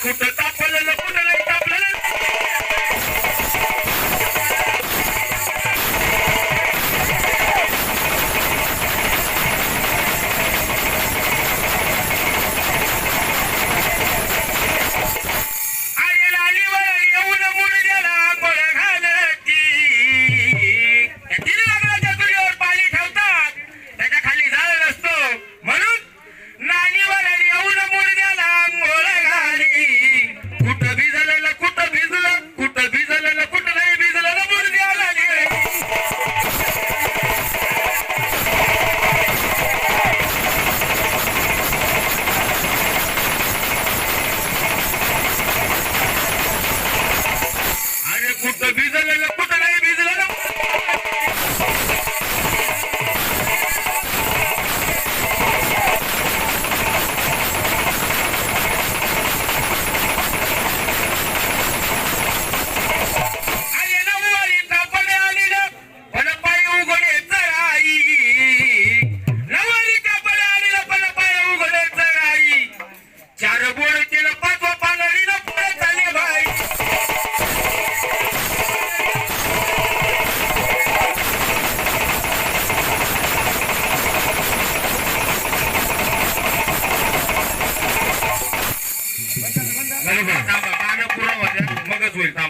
put that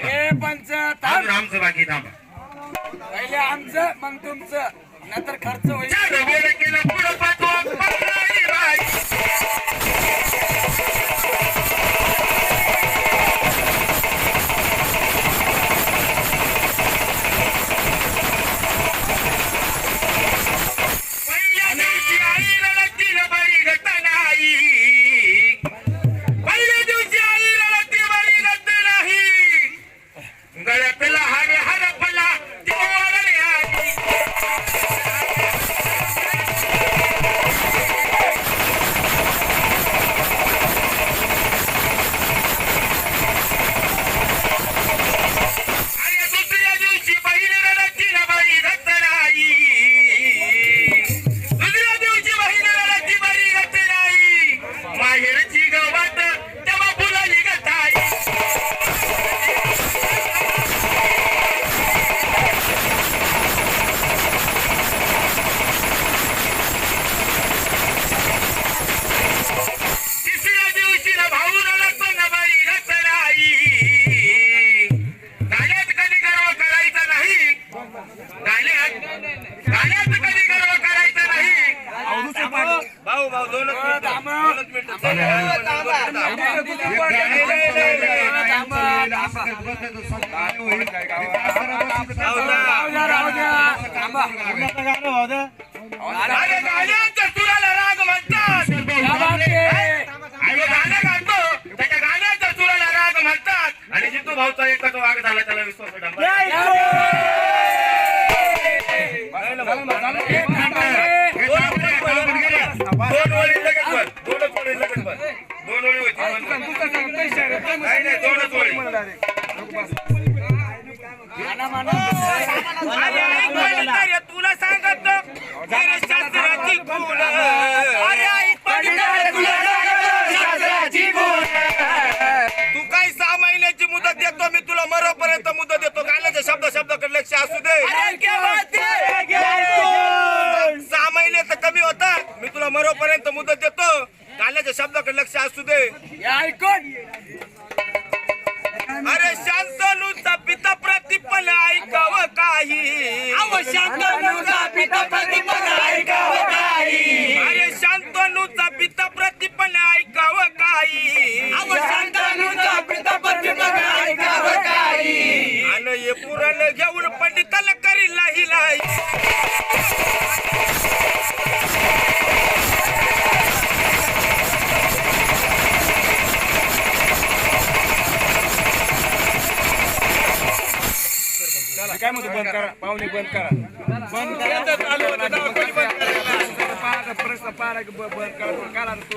थांबा हे पंच अजून आमचं बाकी थांबा. पहिले आमचं मग तुमचं. नंतर खर्च होईल. भाऊ भाऊ दोनच राग म्हणतात आणि गाणं गातो त्याच्या गाण्याच्या सुराला राग म्हणतात आणि जितू भाऊचा एकच वाघ झाला त्याला विश्वास तुला सांगतो शास्त्राची फुल तू काही सहा महिन्याची मुदत देतो मी तुला मरोपर्यंत मुदत देतो गाण्याच्या शब्द शब्दाकडे लक्ष असू दे सहा महिने तर कमी होता मी तुला मरोपर्यंत मुदत देतो गाण्याच्या शब्दाकडे लक्ष असू दे ऐकून. अरे शांतनूचा पिता प्रतिपल ऐकावं काही शांतनुचा पिता प्रतिपल ऐकावं काही. अरे शांतनूचा पिता प्रतिपल ऐकावं काही शांतनुचा पिता प्रतिपल ऐकावं काही. आणि हे पुराण घेऊन पंडिताला करी लाही लाई काय म्हणतो? बंद करा. पाहुणे बंद करा. बंद करा प्रश्न पाहा बंद करा. तो.